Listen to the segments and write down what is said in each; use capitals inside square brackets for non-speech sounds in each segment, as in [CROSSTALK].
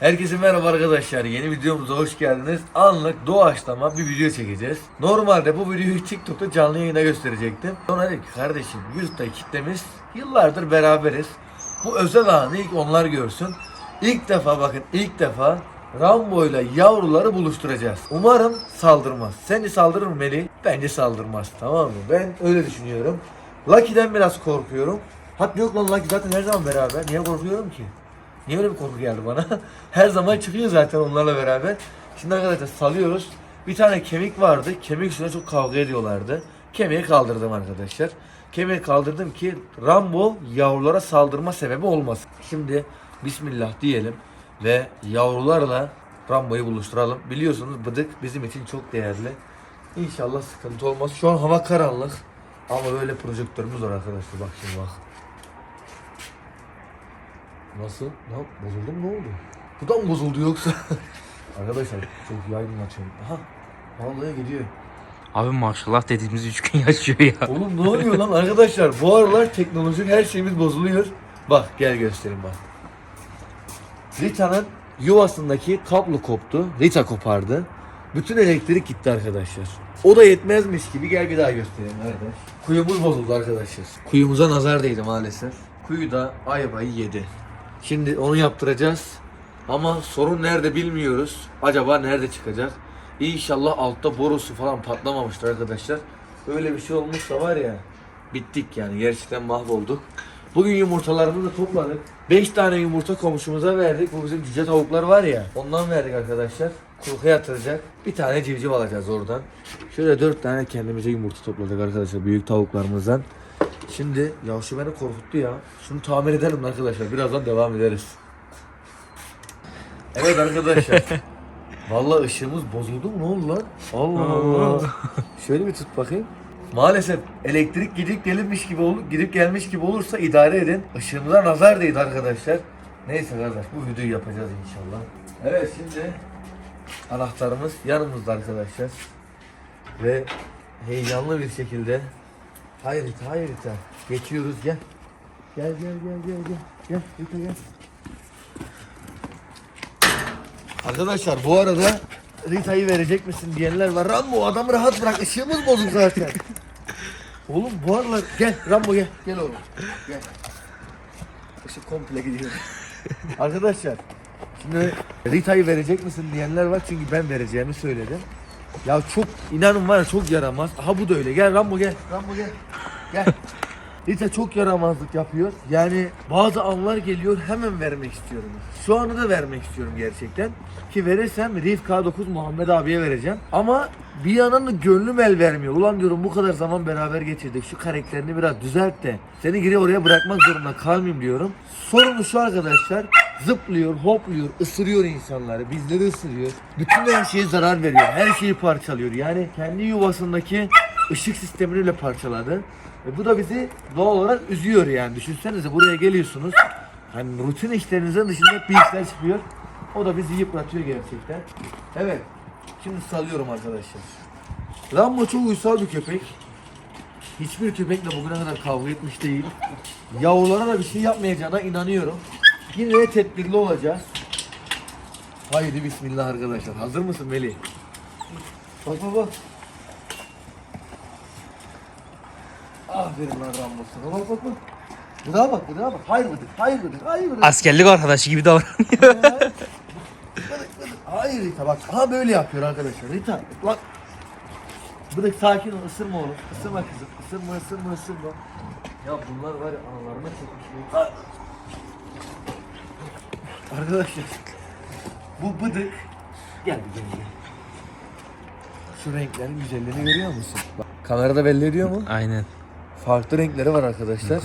Herkese merhaba arkadaşlar. Yeni videomuza hoş geldiniz. Anlık doğaçlama bir video çekeceğiz. Normalde bu videoyu TikTok'ta canlı yayına gösterecektim. Sonra dedim ki kardeşim YouTube'da kitlemiz yıllardır beraberiz. Bu özel anı ilk onlar görsün. İlk defa bakın ilk defa Rambo ile yavruları buluşturacağız. Umarım saldırmaz. Seni saldırır mı Melih? Bence saldırmaz. Tamam mı? Ben öyle düşünüyorum. Lucky'den biraz korkuyorum. Hatta yok lan Lucky zaten her zaman beraber. Niye korkuyorum ki? Niye öyle bir korku geldi bana? [LAUGHS] Her zaman çıkıyor zaten onlarla beraber. Şimdi arkadaşlar salıyoruz. Bir tane kemik vardı. Kemik üstüne çok kavga ediyorlardı. Kemiği kaldırdım arkadaşlar. Kemiği kaldırdım ki Rambo yavrulara saldırma sebebi olmasın. Şimdi Bismillah diyelim ve yavrularla Rambo'yu buluşturalım. Biliyorsunuz bıdık bizim için çok değerli. İnşallah sıkıntı olmaz. Şu an hava karanlık. Ama böyle projektörümüz var arkadaşlar. Bak şimdi bak. Nasıl? Ne yap- Bozuldu mu ne oldu? Bu da mı bozuldu yoksa? [LAUGHS] Arkadaşlar çok yaygın açıyorum. Aha. Vallahi gidiyor. Abi maşallah dediğimiz üç gün [LAUGHS] yaşıyor ya. Oğlum ne oluyor lan arkadaşlar? Bu aralar teknolojik her şeyimiz bozuluyor. Bak gel göstereyim bak. Rita'nın yuvasındaki kablo koptu. Rita kopardı. Bütün elektrik gitti arkadaşlar. O da yetmezmiş gibi gel bir daha göstereyim kardeş. Kuyumuz bozuldu arkadaşlar. Kuyumuza nazar değdi maalesef. Kuyu da ayvayı yedi. Şimdi onu yaptıracağız. Ama sorun nerede bilmiyoruz. Acaba nerede çıkacak? İnşallah altta borusu falan patlamamıştır arkadaşlar. Öyle bir şey olmuşsa var ya bittik yani gerçekten mahvolduk. Bugün yumurtalarımızı topladık. 5 tane yumurta komşumuza verdik. Bu bizim cüce tavuklar var ya. Ondan verdik arkadaşlar. Kurka yatıracak. Bir tane civciv alacağız oradan. Şöyle 4 tane kendimize yumurta topladık arkadaşlar büyük tavuklarımızdan. Şimdi ya şu beni korkuttu ya. Şunu tamir edelim arkadaşlar. Birazdan devam ederiz. Evet arkadaşlar. [LAUGHS] Vallahi ışığımız bozuldu mu? Ne oldu lan? Allah Allah. Şöyle bir tut bakayım. Maalesef elektrik gidip gelinmiş gibi olur, gidip gelmiş gibi olursa idare edin. Işığımıza nazar değdi arkadaşlar. Neyse kardeş bu videoyu yapacağız inşallah. Evet şimdi anahtarımız yanımızda arkadaşlar. Ve heyecanlı bir şekilde Hayır Rita, hayır Rita. Geçiyoruz gel. Gel gel gel gel gel. Gel Rita gel. Arkadaşlar bu arada Rita'yı verecek misin diyenler var. Rambo adamı rahat bırak ışığımız bozuk zaten. [LAUGHS] oğlum bu aralar gel Rambo gel. Gel oğlum. Gel. Işık komple gidiyor. Arkadaşlar şimdi Rita'yı verecek misin diyenler var çünkü ben vereceğimi söyledim. Ya çok inanın var ya çok yaramaz. Aha bu da öyle. Gel Rambo gel. Rambo gel. Gel. [LAUGHS] Rita çok yaramazlık yapıyor. Yani bazı anlar geliyor hemen vermek istiyorum. Şu anı da vermek istiyorum gerçekten. Ki verirsem Reef K9 Muhammed abiye vereceğim. Ama bir yandan da gönlüm el vermiyor. Ulan diyorum bu kadar zaman beraber geçirdik. Şu karakterini biraz düzelt de. Seni geri oraya bırakmak zorunda kalmayayım diyorum. Sorunu şu arkadaşlar. Zıplıyor, hopluyor, ısırıyor insanları. Bizleri ısırıyor. Bütün her şeye zarar veriyor. Her şeyi parçalıyor. Yani kendi yuvasındaki ışık sistemini bile parçaladı. Ve bu da bizi doğal olarak üzüyor yani. Düşünsenize buraya geliyorsunuz. Hani rutin işlerinizin dışında bir işler çıkıyor. O da bizi yıpratıyor gerçekten. Evet. Şimdi salıyorum arkadaşlar. Rambo çok uysal bir köpek. Hiçbir köpekle bugüne kadar kavga etmiş değil. Yavrulara da bir şey yapmayacağına inanıyorum. Yine de tedbirli olacağız. Haydi bismillah arkadaşlar. Hazır mısın Melih? Bak bak bak. Aferin lan Rambo'suna. Bak bak bak. Gıda bak gıda bak. Hayır mıdır? Hayır mıdır? Hayır mıdır? Askerlik arkadaşı gibi davranıyor. Hayır Rita bak. Ha böyle yapıyor arkadaşlar. Rita bak. Bıdık sakin ol. ısırma oğlum. Isırma kızım. Isırma ısırma ısırma. Ya bunlar var ya analarına çekmiş. Arkadaşlar. Bu bıdık. Gel bir gel gel. Şu renklerin güzelliğini görüyor musun? Bak, kamerada belli ediyor mu? Aynen. Farklı renkleri var arkadaşlar.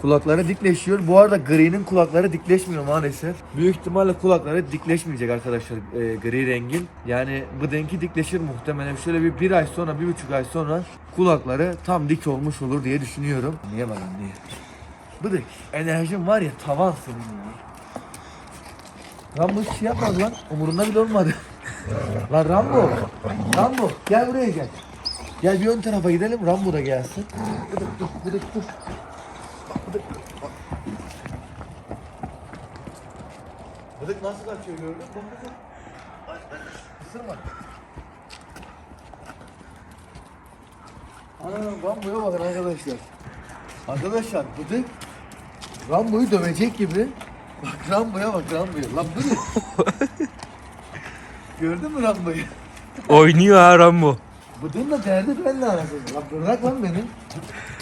Kulakları dikleşiyor. Bu arada gri'nin kulakları dikleşmiyor maalesef. Büyük ihtimalle kulakları dikleşmeyecek arkadaşlar e, gri rengin. Yani bu denki dikleşir muhtemelen. Şöyle bir, bir ay sonra, bir buçuk ay sonra kulakları tam dik olmuş olur diye düşünüyorum. Niye bana niye? Bıdık enerjin var ya tavan senin ya. Rambo hiç şey yapmadı lan. Umurunda bile olmadı. lan Rambo. Rambo gel buraya gel. Gel bir ön tarafa gidelim. Rambo da gelsin. Bıdık dur, bıdık dur. Bıdık, bak. Bıdık nasıl kaçıyor gördün mü? Isırma. Ana Rambo'ya bakın arkadaşlar. Arkadaşlar Bıdık Rambo'yu dövecek gibi. Bak Rambo'ya bak Rambo'ya. Lan Bıdık. [LAUGHS] Gördün mü Rambo'yu? Oynuyor ha Rambo. Bıdık'ın da derdi benimle arasında. Lan bırak lan beni.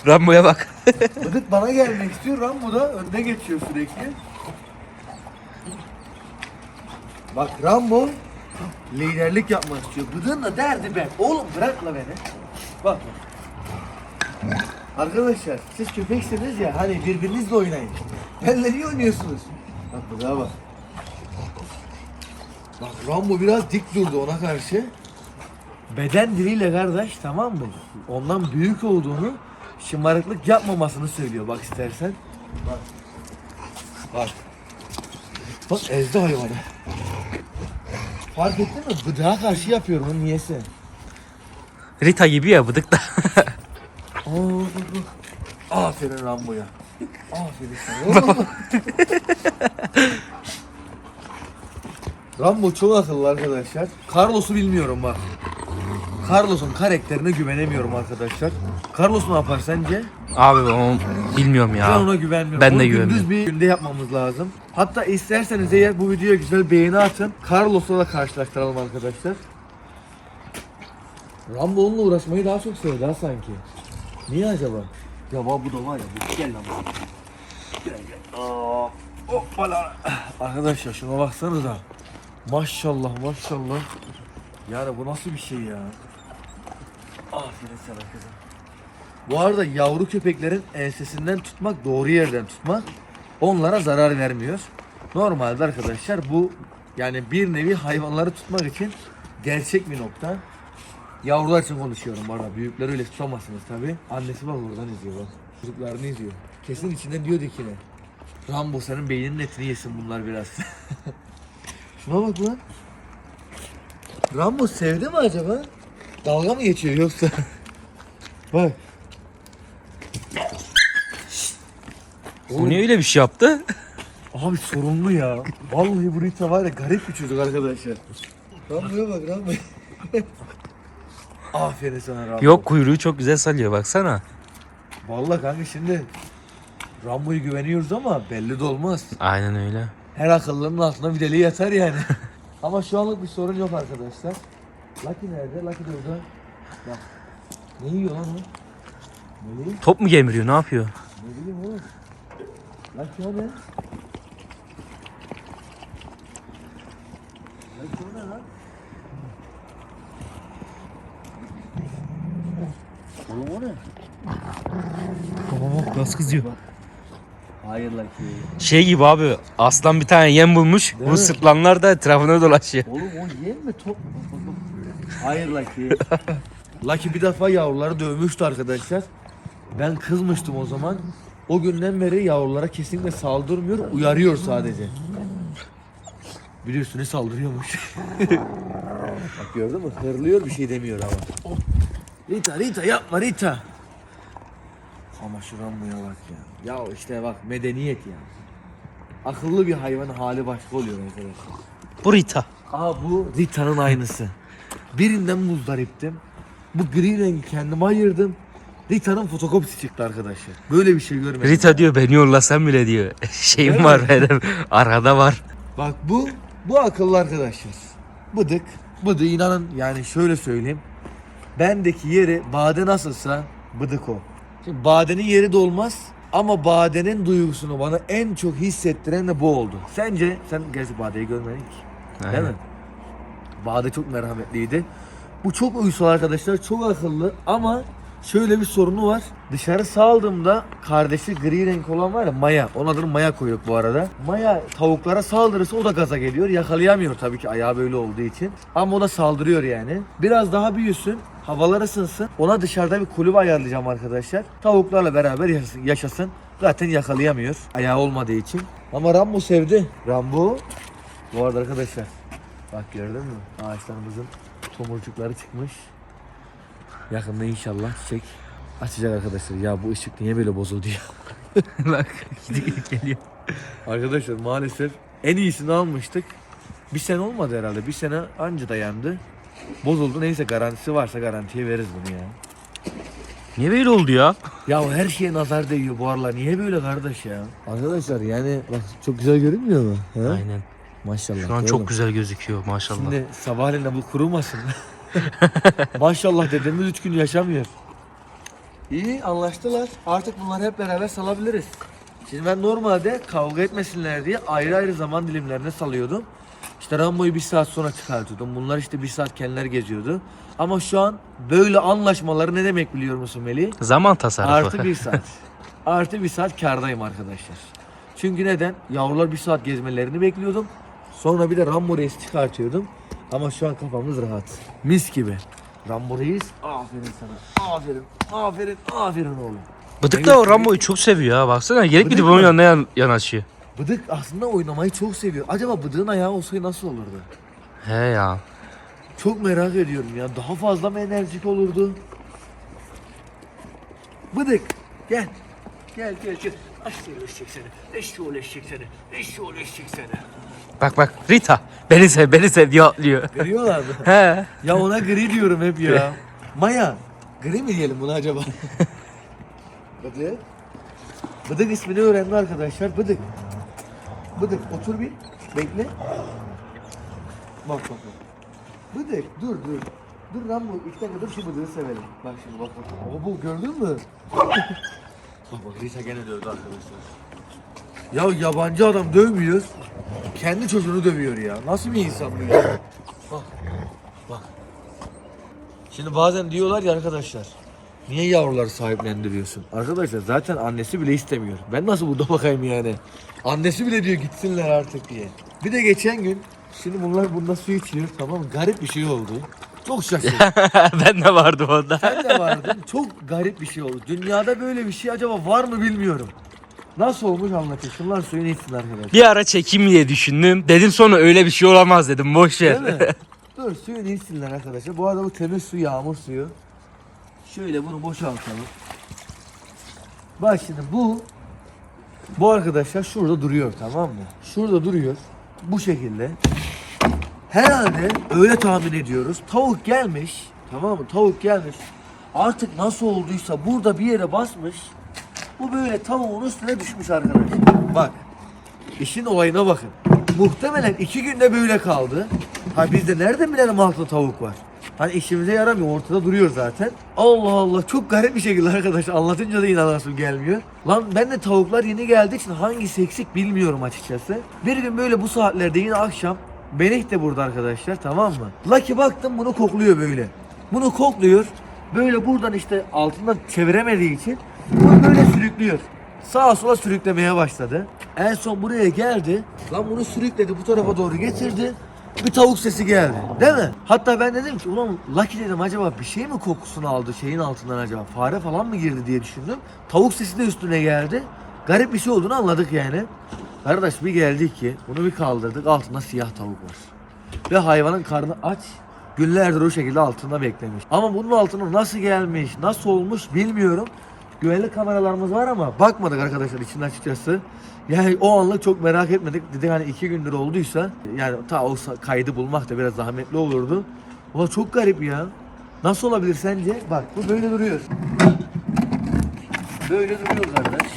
Rambo'ya bak. [LAUGHS] Bıdık bana gelmek istiyor. Rambo da önüne geçiyor sürekli. Bak Rambo liderlik yapmak istiyor. Bıdık'ın da derdi ben. Oğlum bırakla beni. Bak bak. Arkadaşlar siz köpeksiniz ya hani birbirinizle oynayın. Benle niye oynuyorsunuz? Bak Bıdık'a bak. Bak Rambo biraz dik durdu ona karşı. Beden diliyle kardeş tamam mı? Ondan büyük olduğunu şımarıklık yapmamasını söylüyor bak istersen. Bak. Bak. Bak ezdi hayvanı. Fark ettin mi? Bıdığa karşı yapıyorum onun niyesi. Rita gibi ya bıdık da. Aa, bak, bak. Aferin Rambo'ya. Aferin sana. [LAUGHS] Oğlum. Rambo çok akıllı arkadaşlar. Carlos'u bilmiyorum bak. Carlos'un karakterine güvenemiyorum arkadaşlar. Carlos ne yapar sence? Abi onu bilmiyorum Ben ya. ona güvenmiyorum. Ben de Onu güvenmiyorum. Gündüz bir günde yapmamız lazım. Hatta isterseniz eğer bu videoya güzel beğeni atın. Carlos'la da karşılaştıralım arkadaşlar. Rambo onunla uğraşmayı daha çok sevdi ha sanki. Niye acaba? Ya bak bu da var ya bu gel lan. Gel gel. Aa, hoppala. Arkadaşlar şuna baksanıza. Maşallah maşallah. Yani bu nasıl bir şey ya? Aferin sana kızım. Bu arada yavru köpeklerin ensesinden tutmak, doğru yerden tutmak onlara zarar vermiyor. Normalde arkadaşlar bu yani bir nevi hayvanları tutmak için gerçek bir nokta. Yavrular için konuşuyorum bu arada. Büyükleri öyle tutamazsınız tabi. Annesi bak oradan izliyor bak. Çocuklarını izliyor. Kesin içinden diyor dikine. Rambo senin beyninin etini yesin bunlar biraz. [LAUGHS] Şuna bak lan. Rambo sevdi mi acaba? Dalga mı geçiyor yoksa? [LAUGHS] bak. Bu niye öyle bir şey yaptı? [LAUGHS] Abi sorunlu ya. Vallahi bu Rita var ya garip bir çocuk arkadaşlar. Rambo'ya bak Rambo. [LAUGHS] Aferin sana Rambo. Yok kuyruğu çok güzel salıyor baksana. Vallahi kanka şimdi Rambo'ya güveniyoruz ama belli de olmaz. Aynen öyle. Her akıllının altına bir deli yatar yani. [LAUGHS] ama şu anlık bir sorun yok arkadaşlar. Lucky nerede? Lucky de orada. Bak. Ne yiyor lan o? Ne bileyim, Top mu gemiriyor ne yapıyor? ne bileyim oğlum. Lucky o ne? Lucky o ne lan? Oğlum o ne? Baba bak nasıl kızıyor. Hayır Lucky. Şey gibi abi aslan bir tane yem bulmuş. Değil Bu mi? sırtlanlar da etrafına dolaşıyor. Oğlum o yem mi top mu? Bak, bak, bak. Hayır Lucky. [LAUGHS] Lucky bir defa yavruları dövmüştü arkadaşlar. Ben kızmıştım o zaman. O günden beri yavrulara kesinlikle saldırmıyor, uyarıyor sadece. Biliyorsun ne saldırıyormuş. Bak gördün mü? Hırlıyor bir şey demiyor ama. Rita, Rita yapma Rita. Ama şu Rambo'ya bak ya. Ya işte bak medeniyet ya. Akıllı bir hayvanın hali başka oluyor arkadaşlar. Bu Rita. Aa bu Rita'nın aynısı. Birinden muzdariptim. Bu gri rengi kendime ayırdım. Rita'nın fotokopisi çıktı arkadaşlar. Böyle bir şey görmedim. Rita diyor beni yollasan bile diyor. [LAUGHS] Şeyim Evet. var benim. Arkada var. Bak bu, bu akıllı arkadaşlar. Bıdık. Bıdı inanın yani şöyle söyleyeyim. Bendeki yeri Bade nasılsa bıdık o. Şimdi Bade'nin yeri de olmaz. Ama Bade'nin duygusunu bana en çok hissettiren de bu oldu. Sence sen gerçi Bade'yi görmedin ki. Değil Aynen. mi? Bade çok merhametliydi. Bu çok uysal arkadaşlar, çok akıllı ama şöyle bir sorunu var. Dışarı saldığımda kardeşi gri renk olan var ya Maya. Onun adını Maya koyduk bu arada. Maya tavuklara saldırırsa o da gaza geliyor. Yakalayamıyor tabii ki ayağı böyle olduğu için. Ama o da saldırıyor yani. Biraz daha büyüsün. Havalar ısınsın. Ona dışarıda bir kulübe ayarlayacağım arkadaşlar. Tavuklarla beraber yaşasın. Zaten yakalayamıyor. Ayağı olmadığı için. Ama Rambo sevdi. Rambo bu arada arkadaşlar bak gördün mü? Ağaçlarımızın tomurcukları çıkmış. Yakında inşallah çiçek açacak arkadaşlar. Ya bu ışık niye böyle bozuldu ya? [LAUGHS] Bak gidiyor geliyor. Arkadaşlar maalesef En iyisini almıştık. Bir sene olmadı herhalde. Bir sene anca dayandı. Bozuldu. Neyse garantisi varsa garantiye veririz bunu ya. Niye böyle oldu ya? Ya her şeye nazar değiyor bu aralar. Niye böyle kardeş ya? Arkadaşlar yani bak çok güzel görünmüyor mu? He? Aynen. Maşallah. Şu an çok güzel gözüküyor maşallah. Şimdi sabahleyin de bu kurumasın. [LAUGHS] Maşallah dediğimiz üç gün yaşamıyor. İyi anlaştılar. Artık bunları hep beraber salabiliriz. Şimdi ben normalde kavga etmesinler diye ayrı ayrı zaman dilimlerine salıyordum. İşte Rambo'yu bir saat sonra çıkartıyordum. Bunlar işte bir saat kendileri geziyordu. Ama şu an böyle anlaşmaları ne demek biliyor musun Melih? Zaman tasarrufu. Artı bir saat. Artı bir saat kardayım arkadaşlar. Çünkü neden? Yavrular bir saat gezmelerini bekliyordum. Sonra bir de Rambo Reis çıkartıyordum. Ama şu an kafamız rahat. Mis gibi. Rambo Reis aferin sana. Aferin. Aferin. Aferin oğlum. Bıdık da o Rambo'yu çok seviyor ha baksana. Gelip gidip onun yanına yan- yanaşıyor. Bıdık aslında oynamayı çok seviyor. Acaba Bıdık'ın ayağı olsaydı nasıl olurdu? He ya. Çok merak ediyorum ya. Daha fazla mı enerjik olurdu? Bıdık gel. Gel gel gel. Aşağı eşek seni. Eşşoğlu eşek seni. Eşşoğlu eşek seni. Bak bak Rita. Beni sev beni sev diye atlıyor. Veriyorlar mı? He. ya ona gri diyorum hep ya. Maya. Gri mi diyelim buna acaba? [LAUGHS] Bıdık. Bıdık ismini öğrendi arkadaşlar. Bıdık. Bıdık otur bir. Bekle. Bak bak bak. Bıdık dur dur. Dur lan bu iki dakika dur şu bıdığı sevelim. Bak şimdi bak bak. O bu gördün mü? [LAUGHS] bak bak Rita gene dövdü arkadaşlar. Ya yabancı adam dövmüyor. Kendi çocuğunu dövüyor ya. Nasıl bir insan bu ya? Bak. Bak. Şimdi bazen diyorlar ya arkadaşlar. Niye yavruları sahiplendiriyorsun? Arkadaşlar zaten annesi bile istemiyor. Ben nasıl burada [LAUGHS] bakayım yani? Annesi bile diyor gitsinler artık diye. Bir de geçen gün şimdi bunlar bunda su içiyor tamam mı? Garip bir şey oldu. Çok şaşırdım. [LAUGHS] ben de vardım onda. Sen de vardın. Çok garip bir şey oldu. Dünyada böyle bir şey acaba var mı bilmiyorum. Nasıl olmuş anlatayım. Şunlar suyunu içsin arkadaşlar. Bir ara çekeyim diye düşündüm. Dedim sonra öyle bir şey olamaz dedim. Boş Değil ver. mi? [LAUGHS] Dur suyunu içsinler arkadaşlar. Bu arada bu temiz su, yağmur suyu. Şöyle bunu boşaltalım. Bak şimdi bu bu arkadaşlar şurada duruyor tamam mı? Şurada duruyor. Bu şekilde. Herhalde öyle tahmin ediyoruz. Tavuk gelmiş. Tamam mı? Tavuk gelmiş. Artık nasıl olduysa burada bir yere basmış. Bu böyle tavuğun üstüne düşmüş arkadaşlar. Bak. İşin olayına bakın. Muhtemelen iki günde böyle kaldı. Ha biz de nereden bilelim altında tavuk var? Hani işimize yaramıyor ortada duruyor zaten. Allah Allah çok garip bir şekilde arkadaş anlatınca da inanasım gelmiyor. Lan ben de tavuklar yeni geldiği için hangisi eksik bilmiyorum açıkçası. Bir gün böyle bu saatlerde yine akşam Benih de burada arkadaşlar tamam mı? Lucky baktım bunu kokluyor böyle. Bunu kokluyor. Böyle buradan işte altından çeviremediği için bunu böyle sürüklüyor. Sağa sola sürüklemeye başladı. En son buraya geldi. Lan bunu sürükledi bu tarafa doğru getirdi. Bir tavuk sesi geldi. Değil mi? Hatta ben dedim ki ulan Lucky dedim acaba bir şey mi kokusunu aldı şeyin altından acaba? Fare falan mı girdi diye düşündüm. Tavuk sesi de üstüne geldi. Garip bir şey olduğunu anladık yani. Kardeş bir geldik ki bunu bir kaldırdık altında siyah tavuk var. Ve hayvanın karnı aç. Günlerdir o şekilde altında beklemiş. Ama bunun altına nasıl gelmiş, nasıl olmuş bilmiyorum. Güvenlik kameralarımız var ama bakmadık arkadaşlar için açıkçası. Yani o anlık çok merak etmedik. Dedik hani iki gündür olduysa yani ta o kaydı bulmak da biraz zahmetli olurdu. Ulan çok garip ya. Nasıl olabilir sence? Bak bu böyle duruyor. Böyle duruyor kardeş.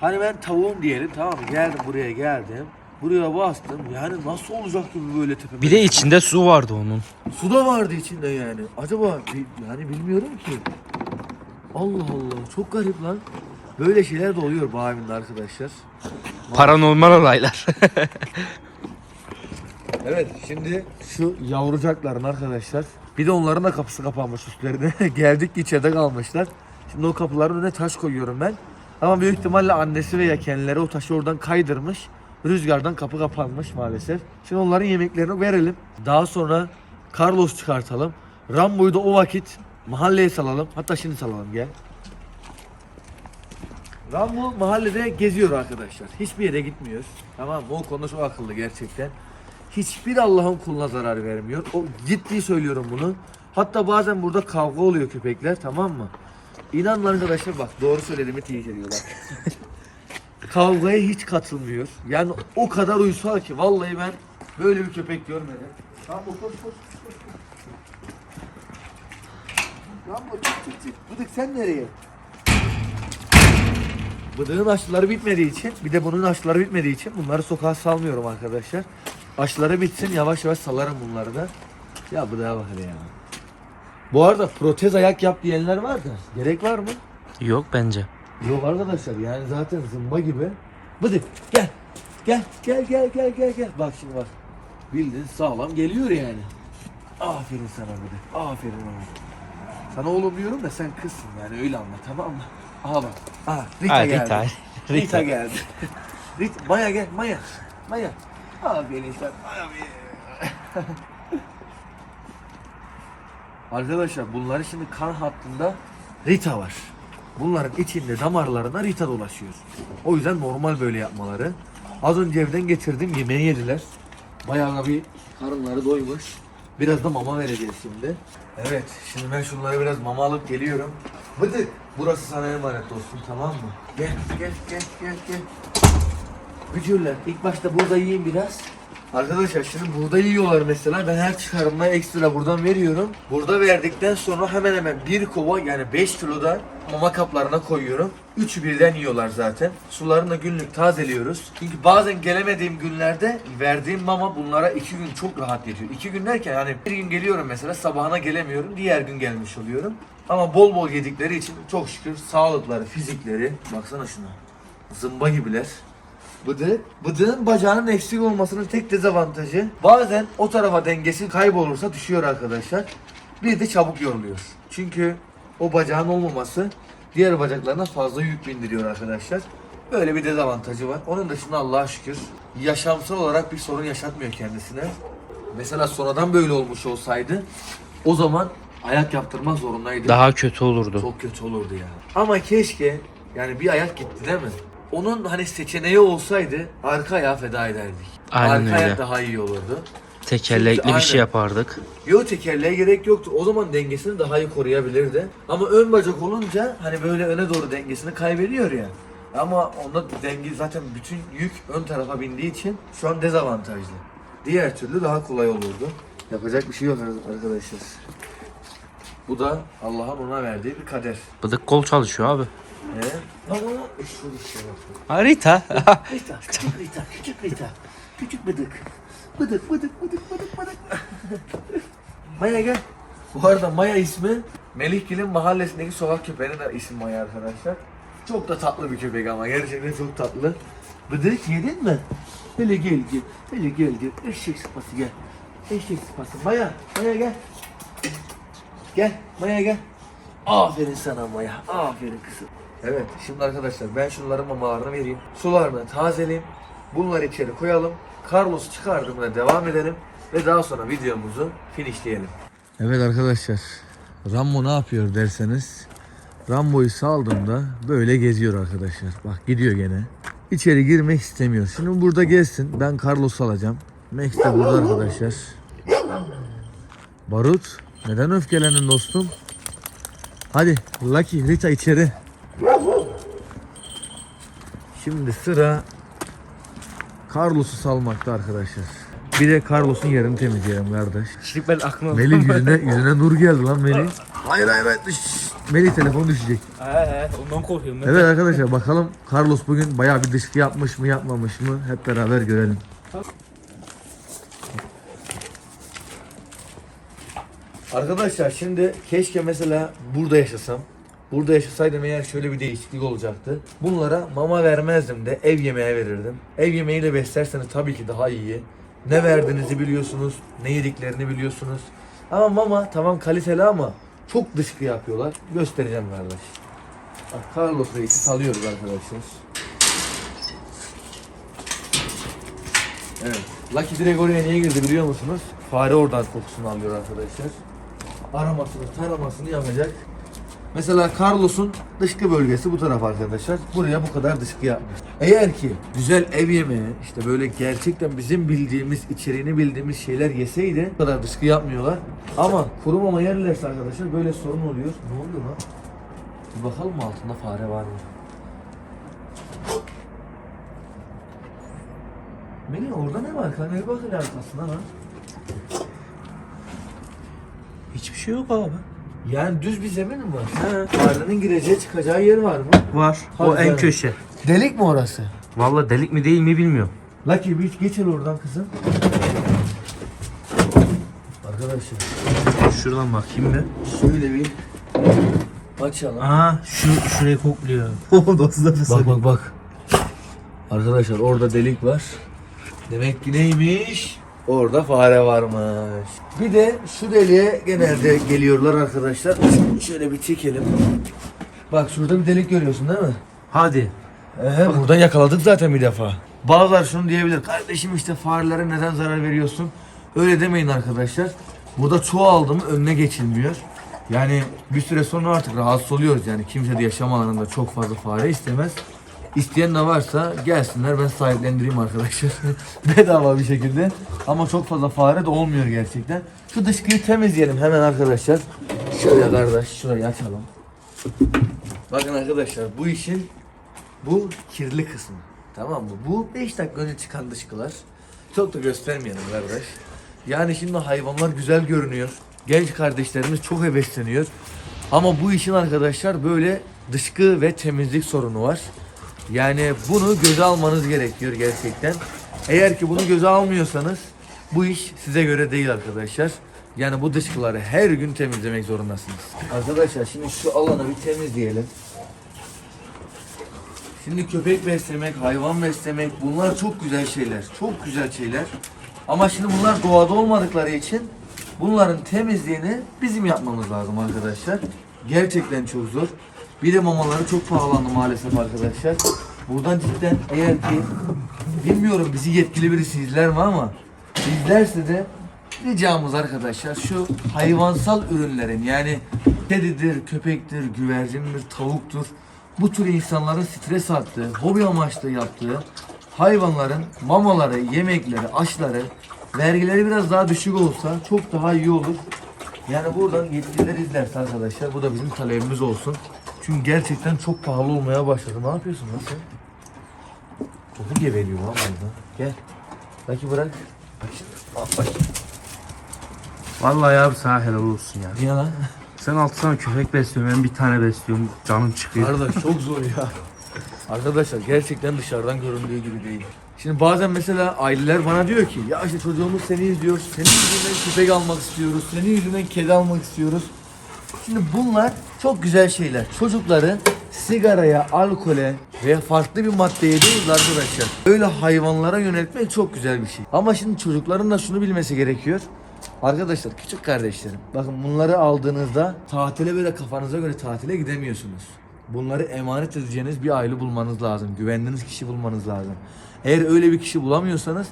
Hani ben tavuğum diyelim tamam mı? Geldim buraya geldim. Buraya bastım. Yani nasıl olacaktı bu böyle tepeme? Bir de içinde su vardı onun. Su da vardı içinde yani. Acaba yani bilmiyorum ki. Allah Allah çok garip lan. Böyle şeyler de oluyor bu evinde arkadaşlar. Paranormal olaylar. [LAUGHS] Evet şimdi şu yavrucakların arkadaşlar. Bir de onların da kapısı kapanmış üstlerine. [LAUGHS] Geldik içeride kalmışlar. Şimdi o kapıların önüne taş koyuyorum ben. Ama büyük ihtimalle annesi veya kendileri o taşı oradan kaydırmış. Rüzgardan kapı kapanmış maalesef. Şimdi onların yemeklerini verelim. Daha sonra Carlos çıkartalım. Rambo'yu da o vakit mahalleye salalım. Hatta şimdi salalım gel. Rambo mahallede geziyor arkadaşlar. Hiçbir yere gitmiyor. Tamam mı? O konuda çok akıllı gerçekten. Hiçbir Allah'ın kuluna zarar vermiyor. O ciddi söylüyorum bunu. Hatta bazen burada kavga oluyor köpekler tamam mı? İnanın arkadaşlar bak doğru söylediğimi teyit ediyorlar. [LAUGHS] kavgaya hiç katılmıyor. Yani o kadar uysal ki vallahi ben böyle bir köpek görmedim. Rambo koş koş koş. koş. Rambo çık çık çık. Bıdık sen nereye? Bıdığın aşıları bitmediği için bir de bunun aşıları bitmediği için bunları sokağa salmıyorum arkadaşlar. Aşıları bitsin yavaş yavaş salarım bunları da. Ya bıdığa bak hele ya. Bu arada protez ayak yap diyenler var da gerek var mı? Yok bence. Yok arkadaşlar yani zaten zımba gibi. Bıdık gel. Gel gel gel gel gel gel. Bak şimdi bak. Bildiğin sağlam geliyor yani. Aferin sana bıdık. Aferin oğlum. Sana oğlum diyorum da sen kızsın yani öyle anla tamam mı? Aha bak. Aha Rita Ha, geldi. Rita. [LAUGHS] Rita, Rita. geldi. Rita, Maya gel Maya. Maya. Aferin sen. Aferin. [LAUGHS] Arkadaşlar bunların şimdi kan hattında Rita var. Bunların içinde damarlarına Rita dolaşıyor. O yüzden normal böyle yapmaları. Az önce evden getirdim yemeği yediler. Bayağı da bir karınları doymuş. Biraz da mama vereceğiz şimdi. Evet şimdi ben şunlara biraz mama alıp geliyorum. Bıdık burası sana emanet olsun tamam mı? Gel gel gel gel gel. Bücürler ilk başta burada yiyin biraz. Arkadaşlar şimdi burada yiyorlar mesela ben her çıkarımda ekstra buradan veriyorum. Burada verdikten sonra hemen hemen bir kova yani 5 kiloda mama kaplarına koyuyorum. Üçü birden yiyorlar zaten. Sularını da günlük tazeliyoruz. Çünkü bazen gelemediğim günlerde verdiğim mama bunlara iki gün çok rahat yetiyor. İki gün derken hani bir gün geliyorum mesela sabahına gelemiyorum. Diğer gün gelmiş oluyorum. Ama bol bol yedikleri için çok şükür sağlıkları, fizikleri. Baksana şuna. Zımba gibiler. Bıdı, bıdığın bacağının eksik olmasının tek dezavantajı bazen o tarafa dengesi kaybolursa düşüyor arkadaşlar. Bir de çabuk yoruluyor. Çünkü o bacağın olmaması diğer bacaklarına fazla yük bindiriyor arkadaşlar. Böyle bir dezavantajı var. Onun dışında Allah'a şükür yaşamsal olarak bir sorun yaşatmıyor kendisine. Mesela sonradan böyle olmuş olsaydı o zaman ayak yaptırmak zorundaydı. Daha kötü olurdu. Çok kötü olurdu ya. Ama keşke yani bir ayak gitti değil mi? Onun hani seçeneği olsaydı arka ayağı feda ederdik. Aynen arka öyle. ayak daha iyi olurdu. Tekerlekli Çünkü bir şey aynen. yapardık. Yo tekerleğe gerek yoktu. O zaman dengesini daha iyi koruyabilirdi. Ama ön bacak olunca hani böyle öne doğru dengesini kaybediyor ya. Ama onda denge zaten bütün yük ön tarafa bindiği için şu an dezavantajlı. Diğer türlü daha kolay olurdu. Yapacak bir şey yok arkadaşlar. Bu da Allah'ın ona verdiği bir kader. Bıdık kol çalışıyor abi. Şöyle bir şey yok. Harita. [LAUGHS] Rita, küçük Rita, küçük. Küçük bıdık. Bıdık, bıdık, bıdık, bıdık, bıdık. Maya gel. Bu arada Maya ismi Melihgil'in mahallesindeki sokak köpeğinin de ismi Maya arkadaşlar. Çok da tatlı bir köpek ama gerçekten çok tatlı. Bıdık yedin mi? Hele gel gel. Hele gel gel. Eşek sıpası gel. Eşek sıpası. Maya, Maya gel. Gel, Maya gel. Aferin sana Maya. Aferin kızım. Evet, şimdi arkadaşlar ben şunların mamalarını vereyim. Sularını tazeleyeyim. Bunları içeri koyalım. Carlos'u çıkardığımda devam edelim. Ve daha sonra videomuzu finishleyelim. Evet arkadaşlar. Rambo ne yapıyor derseniz. Rambo'yu saldığımda böyle geziyor arkadaşlar. Bak gidiyor gene. İçeri girmek istemiyor. Şimdi burada gezsin. Ben Carlos'u alacağım. Max de burada arkadaşlar. Barut. Neden öfkelendin dostum? Hadi Lucky Rita içeri. Şimdi sıra Carlos'u salmakta arkadaşlar. Bir de Carlos'un yerini temizleyelim kardeş. Şimdi ben aklıma... Melih yüzüne, [LAUGHS] yüzüne nur geldi lan Melih. Hayır hayır hayır. Şşş, Melih telefon düşecek. He he ondan korkuyorum ben. Evet arkadaşlar bakalım Carlos bugün bayağı bir dışkı yapmış mı yapmamış mı hep beraber görelim. Arkadaşlar şimdi keşke mesela burada yaşasam. Burada yaşasaydım eğer şöyle bir değişiklik olacaktı. Bunlara mama vermezdim de ev yemeği verirdim. Ev yemeğiyle beslerseniz tabii ki daha iyi. Ne verdiğinizi biliyorsunuz, ne yediklerini biliyorsunuz. Ama mama tamam kaliteli ama çok dışkı yapıyorlar. Göstereceğim kardeş. Bak Carlos Reis'i salıyoruz arkadaşlar. Evet. Lucky direkt oraya niye girdi biliyor musunuz? Fare oradan kokusunu alıyor arkadaşlar. Aramasını, taramasını yapacak. Mesela Carlos'un dışkı bölgesi bu taraf arkadaşlar. Buraya bu kadar dışkı yapmış. Eğer ki güzel ev yemeği, işte böyle gerçekten bizim bildiğimiz, içeriğini bildiğimiz şeyler yeseydi bu kadar dışkı yapmıyorlar. Ama kuru mama yerlerse arkadaşlar böyle sorun oluyor. Ne oluyor lan? Bir bakalım mı altında fare var mı? Melih orada ne var? Kameraya bak hele arkasına lan. Hiçbir şey yok abi. Yani düz bir zemin mi var? He. Farenin gireceği çıkacağı yer var mı? Var. Hadi o en canım. köşe. Delik mi orası? Vallahi delik mi değil mi bilmiyorum. Lucky bir geç hele oradan kızım. Arkadaşlar Şuradan bakayım bir. şöyle bir açalım. Aa şu şurayı kokluyor. [LAUGHS] Nasıl nefes Bak bak bak. Arkadaşlar orada delik var. Demek ki neymiş? Orada fare varmış. Bir de şu deliğe genelde geliyorlar arkadaşlar. Şöyle bir çekelim. Bak şurada bir delik görüyorsun değil mi? Hadi. Ee, buradan yakaladık zaten bir defa. Bazılar şunu diyebilir. Kardeşim işte farelere neden zarar veriyorsun? Öyle demeyin arkadaşlar. Burada çoğaldı mı önüne geçilmiyor. Yani bir süre sonra artık rahatsız oluyoruz yani. Kimse de yaşam alanında çok fazla fare istemez. İsteyen de varsa gelsinler ben sahiplendireyim arkadaşlar. [LAUGHS] Bedava bir şekilde. Ama çok fazla fare de olmuyor gerçekten. Şu dışkıyı temizleyelim hemen arkadaşlar. Şöyle kardeş şurayı açalım. Bakın arkadaşlar bu işin bu kirli kısmı. Tamam mı? Bu 5 dakika önce çıkan dışkılar. Çok da göstermeyelim kardeş. Yani şimdi hayvanlar güzel görünüyor. Genç kardeşlerimiz çok hevesleniyor. Ama bu işin arkadaşlar böyle dışkı ve temizlik sorunu var. Yani bunu göze almanız gerekiyor gerçekten. Eğer ki bunu göze almıyorsanız bu iş size göre değil arkadaşlar. Yani bu dışkıları her gün temizlemek zorundasınız. Arkadaşlar şimdi şu alanı bir temizleyelim. Şimdi köpek beslemek, hayvan beslemek bunlar çok güzel şeyler. Çok güzel şeyler. Ama şimdi bunlar doğada olmadıkları için bunların temizliğini bizim yapmamız lazım arkadaşlar. Gerçekten çok zor. Bir de mamaları çok pahalandı maalesef arkadaşlar. Buradan cidden eğer ki bilmiyorum bizi yetkili birisi izler mi ama izlerse de ricamız arkadaşlar şu hayvansal ürünlerin yani kedidir, köpektir, güvercindir, tavuktur bu tür insanların stres attığı, hobi amaçlı yaptığı hayvanların mamaları, yemekleri, aşları, vergileri biraz daha düşük olsa çok daha iyi olur. Yani buradan yetkililer izlerse arkadaşlar bu da bizim talebimiz olsun. Çünkü gerçekten çok pahalı olmaya başladı. Ne yapıyorsun lan sen? Topu geberiyor lan burada. Gel. Belki bırak. Bak şimdi. Bak bak. Vallahi abi sana helal olsun ya. Niye lan? Sen altı tane köpek besliyorsun ben bir tane besliyorum. Canım çıkıyor. Kardeş çok zor ya. Arkadaşlar gerçekten dışarıdan göründüğü gibi değil. Şimdi bazen mesela aileler bana diyor ki ya işte çocuğumuz seni izliyor, senin yüzünden köpek almak istiyoruz, senin yüzünden kedi almak istiyoruz. Şimdi bunlar çok güzel şeyler. Çocukları sigaraya, alkole veya farklı bir maddeye değil arkadaşlar. Öyle hayvanlara yöneltmek çok güzel bir şey. Ama şimdi çocukların da şunu bilmesi gerekiyor. Arkadaşlar küçük kardeşlerim bakın bunları aldığınızda tatile böyle kafanıza göre tatile gidemiyorsunuz. Bunları emanet edeceğiniz bir aile bulmanız lazım. Güvendiğiniz kişi bulmanız lazım. Eğer öyle bir kişi bulamıyorsanız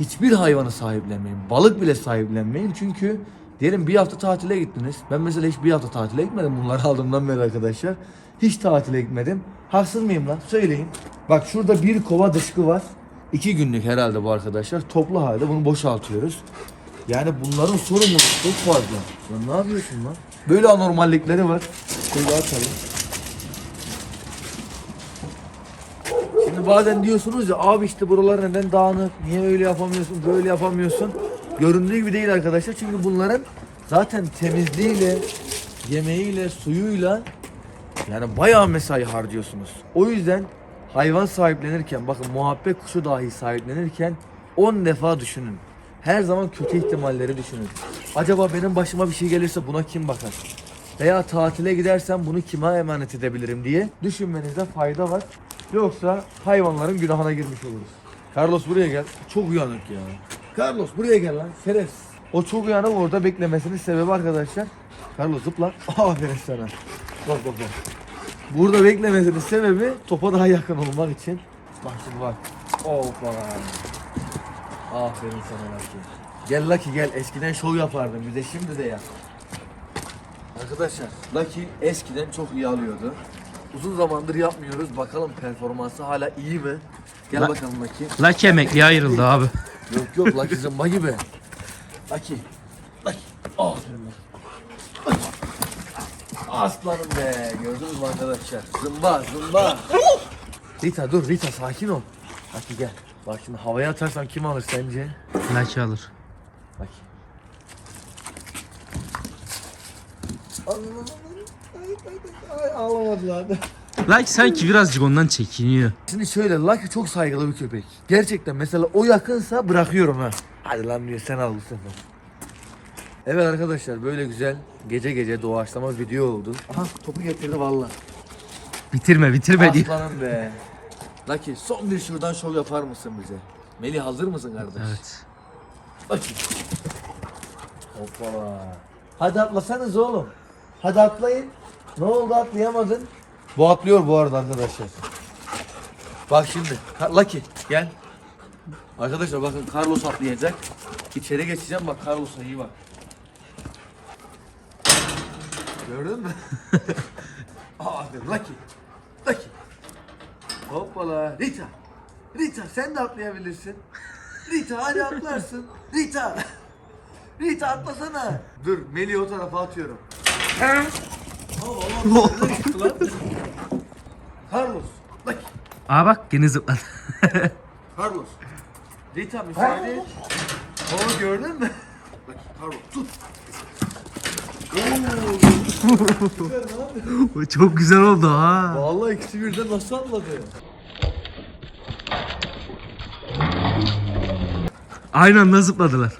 hiçbir hayvanı sahiplenmeyin. Balık bile sahiplenmeyin. Çünkü diyelim bir hafta tatile gittiniz. Ben mesela hiç bir hafta tatile gitmedim bunları [LAUGHS] aldığımdan beri arkadaşlar. Hiç tatile gitmedim. Haksız mıyım lan? Söyleyin. Bak şurada bir kova dışkı var. İki günlük herhalde bu arkadaşlar. Toplu halde bunu boşaltıyoruz. Yani bunların sorumluluğu çok fazla. Lan ne yapıyorsun lan? Böyle anormallikleri var. Şöyle açalım. Şimdi bazen diyorsunuz ya abi işte buralar neden dağınık? Niye öyle yapamıyorsun? Böyle yapamıyorsun? Göründüğü gibi değil arkadaşlar. Çünkü bunların zaten temizliğiyle, yemeğiyle, suyuyla yani bayağı mesai harcıyorsunuz. O yüzden hayvan sahiplenirken bakın muhabbet kuşu dahi sahiplenirken 10 defa düşünün. Her zaman kötü ihtimalleri düşünün. Acaba benim başıma bir şey gelirse buna kim bakar? Veya tatile gidersem bunu kime emanet edebilirim diye düşünmenizde fayda var. Yoksa hayvanların günahına girmiş oluruz. Carlos buraya gel. Çok uyanık ya. Carlos buraya gel lan. Şerefsiz. O çok uyanık orada beklemesinin sebebi arkadaşlar. Carlos zıpla. [LAUGHS] Aferin sana. Bak bak bak. Burada beklemesinin sebebi topa daha yakın olmak için. Bak şimdi bak. Hoppa. Aferin sana Lucky. Gel Lucky gel. Eskiden şov yapardın bize şimdi de yap. Arkadaşlar Lucky eskiden çok iyi alıyordu. Uzun zamandır yapmıyoruz. Bakalım performansı hala iyi mi? Gel La- bakalım Lucky. Laki emekliye ayrıldı abi. Yok yok Lucky zımba gibi. Lucky. Lucky. Aferin. Aslanım be. Gördünüz mü arkadaşlar? Zımba zımba. Rita dur Rita sakin ol. Lucky gel. Bak şimdi havaya atarsam kim alır sence? Lucky alır. Bak. Ay ağlamadılar. Lucky sanki birazcık ondan çekiniyor. Şimdi şöyle Lucky çok saygılı bir köpek. Gerçekten mesela o yakınsa bırakıyorum ha. Hadi lan diyor sen al bu sefer. Evet arkadaşlar böyle güzel gece gece doğaçlama video oldu. Aha topu getirdi valla. Bitirme bitirme diyor. Aslanım be. Lucky son bir şuradan şov yapar mısın bize? Melih hazır mısın kardeş? Evet. Lucky. Hoppala. Hadi atlasanız oğlum. Hadi atlayın. Ne oldu atlayamadın? Bu atlıyor bu arada arkadaşlar. Bak şimdi. Lucky gel. Arkadaşlar bakın Carlos atlayacak. İçeri geçeceğim bak Carlos'a iyi bak. Gördün mü? [LAUGHS] Aferin Lucky. Lucky. Hoppala. Rita. Rita sen de atlayabilirsin. Rita hadi atlarsın. Rita. Rita atlasana. Dur Melih o tarafa atıyorum. Allah [LAUGHS] Carlos. Lucky. Aa bak gene zıpladı. [LAUGHS] Carlos. Rita müsaade et. Oo gördün mü? Bak Carlos tut. [LAUGHS] Bu Çok güzel oldu ha. Vallahi ikisi birden nasıl atladı? Aynı anda zıpladılar.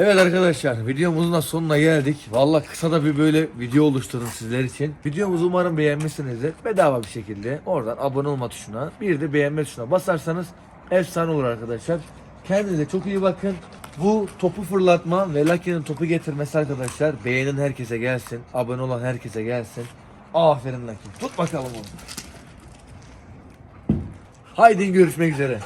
Evet arkadaşlar videomuzun da sonuna geldik. Vallahi kısa da bir böyle video oluşturdum sizler için. Videomuzu umarım beğenmişsinizdir. Bedava bir şekilde oradan abone olma tuşuna bir de beğenme tuşuna basarsanız efsane olur arkadaşlar. Kendinize çok iyi bakın. Bu topu fırlatma ve Lucky'nin topu getirmesi arkadaşlar beğenen herkese gelsin. Abone olan herkese gelsin. Aferin Lucky. Tut bakalım onu. Haydi görüşmek üzere.